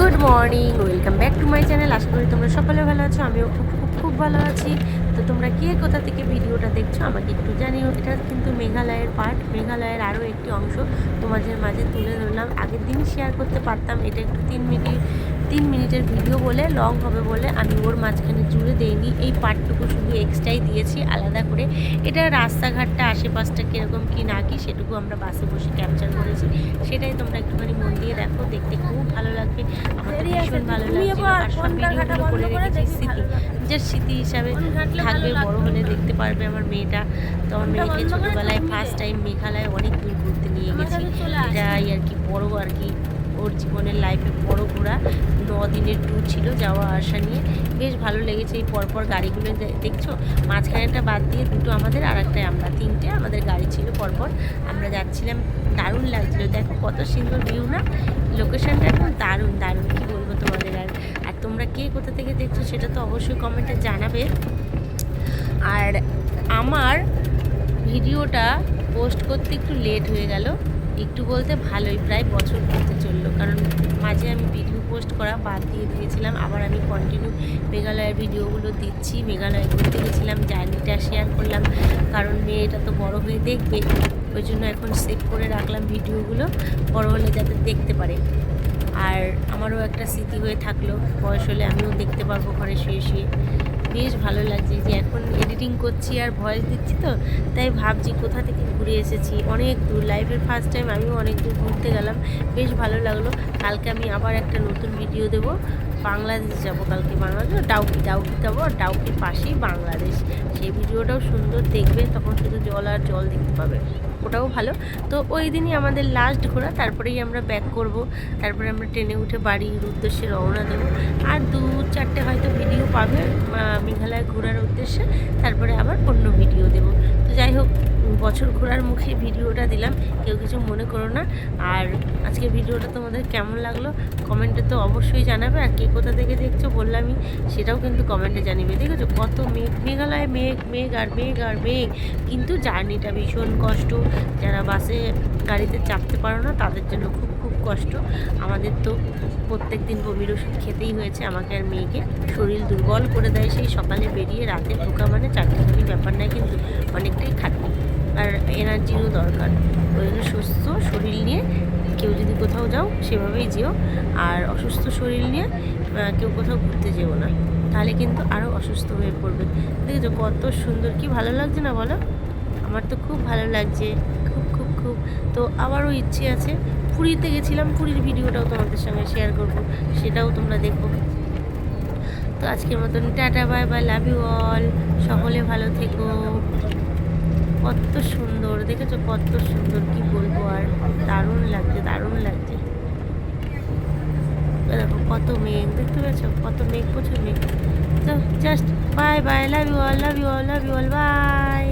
Good morning, welcome back to my channel. আশা করি তোমরা সকলে ভালো আছো, আমিও খুব খুব খুব ভালো আছি। তো তোমরা কে কোথা থেকে ভিডিওটা দেখছ আমাকে একটু জানিও। এটা কিন্তু মেঘালয়ের পার্ট মেঘালয়ের আরও একটি অংশ। তোমাদের মাঝে তুলে ধরলাম। আগের দিন শেয়ার করতে পারতাম, এটা একটু তিন মিনিট, তিন মিনিটের ভিডিও বলে লং হবে বলে আমি ওর মাঝখানে দেইনি। এই পার্টটুকু শুধু এক্সট্রাই দিয়েছি আলাদা করে। এটা রাস্তাঘাটটা আশেপাশটা কীরকম কি না কি সেটুকু আমরা বাসে বসে ক্যাপচার করেছি। সেটাই তোমরা একটুখানি মন দিয়ে দেখো দেখতে খুব ভালো লাগবে। আমাদের ভীষণ ভালো লাগছে আর সব ভিডিওগুলো করে রেখেছি স্মৃতি। নিজের স্মৃতি হিসাবে থাকবে বড় হলে দেখতে পারবে আমার মেয়েটা। তো আমার মেয়েকে ছোটোবেলায় ফার্স্ট টাইম মেঘালয় অনেক দূর ঘুরতে নিয়ে গেছি। এটাই আর কি বড় আর কি। ওর জীবনের লাইফে বড় ঘোরা দিনের ট্যুর ছিল যাওয়া আসা নিয়ে। বেশ ভালো লেগেছে এই পরপর গাড়িগুলো দেখছ? মাঝখানেটা বাদ দিয়ে দুটো আমাদের আর একটাই আমরা। তিনটে আমাদের গাড়ি ছিল পরপর। আমরা যাচ্ছিলাম দারুণ লাগছিল। দেখো কত সুন্দর ভিউ না? লোকেশানটা এখন দারুণ দারুণ। কী বলব তোমাদের আর? আর তোমরা কে কোথা থেকে দেখছ সেটা তো অবশ্যই কমেন্টে জানাবে। আর আমার ভিডিওটা পোস্ট করতে একটু লেট হয়ে গেল। একটু বলতে ভালোই, প্রায় বছর করতে চলল। কারণ মাঝে আমি ভিডিও পোস্ট করা বাদ দিয়ে দিয়েছিলাম, আবার আমি কন্টিনিউ মেঘালয়ের ভিডিওগুলো দিচ্ছি। মেঘালয়ে ঘুরতে গেছিলাম, জার্নিটা শেয়ার করলাম, কারণ মেয়েটা তো বড় হয়ে দেখবে। ওই জন্য এখন সেভ করে রাখলাম ভিডিওগুলো বড় হলে যাতে দেখতে পারে। আর আমারও একটা স্মৃতি হয়ে থাকল, বয়স হলে আমিও দেখতে পারব ঘরে শুয়ে শুয়ে। বেশ ভালো লাগছে যে এখন এডিটিং করছি আর ভয়েস দিচ্ছি তো, তাই ভাবছি কোথা থেকে ঘুরে এসেছি। অনেক দূর লাইফের ফার্স্ট টাইম আমিও অনেক দূর ঘুরতে গেলাম, বেশ ভালো লাগল। কালকে আমি আবার একটা নতুন ভিডিও দেব। বাংলাদেশ যাব, কালকে বাংলাদেশ ডাউকি ডাউকি যাব, আর ডাউকির পাশেই বাংলাদেশ। সেই ভিডিওটাও সুন্দর দেখবে তখন শুধু জল আর জল দেখতে পাবে। ওটাও ভালো। তো ওই দিনই আমাদের লাস্ট ঘোরা, তারপরেই আমরা ব্যাক করব। তারপরে আমরা ট্রেনে উঠে বাড়ির উদ্দেশ্যে রওনা দেবো। আর দু চারটে হয়তো ভিডিও পাবে মেঘালয় ঘোরার উদ্দেশ্যে। তারপরে আবার অন্য ভিডিও দেব তো যাই হোক বছর ঘোরার মুখে ভিডিওটা দিলাম, কেউ কিছু মনে করো না। আর আজকে ভিডিওটা তোমাদের কেমন লাগল কমেন্টে তো অবশ্যই জানাবে, আর কে কোথা থেকে দেখছ বললামই, সেটাও কিন্তু কমেন্টে জানিবে। দেখেছ কত মেঘ মেঘালয় মেঘ মেঘ আর মেঘ আর মেঘ, কিন্তু জার্নিটা ভীষণ কষ্ট। যারা বাসে গাড়িতে চাপতে পারো না, তাদের জন্য খুব খুব কষ্ট। আমাদের তো প্রত্যেক দিন বমির ওষুধ খেতেই হয়েছে, আমাকে আর মেয়েকে। শরীর দুর্বল করে দেয় সেই সকালে বেরিয়ে রাতে ঢোকা মানে চারটেখানি ব্যাপার নয়, কিন্তু অনেকটাই খাটনি। এনার্জিরও দরকার। ওই জন্য সুস্থ শরীর নিয়ে কেউ যদি কোথাও যাও সেভাবেই যেও। আর অসুস্থ শরীর নিয়ে কেউ কোথাও ঘুরতে যেও না। তাহলে কিন্তু আরও অসুস্থ হয়ে পড়বে। দেখেছ কত সুন্দর কি ভালো লাগছে না বলো? আমার তো খুব ভালো লাগছে খুব খুব খুব। তো আবারও ইচ্ছে আছে পুরীতে গেছিলাম পুরীর ভিডিওটাও তোমাদের সঙ্গে শেয়ার করব সেটাও তোমরা দেখো। তো আজকের মতন tata bye bye love you all সকলে ভালো থেকো। কত সুন্দর, দেখেছ কত সুন্দর কি বলব আর? দারুণ লাগছে দারুণ লাগছে। দেখো কত মেঘ, দেখতে পেয়েছ? কত মেঘ, প্রচুর মেঘ। তো just bye bye love you all love you all love you all bye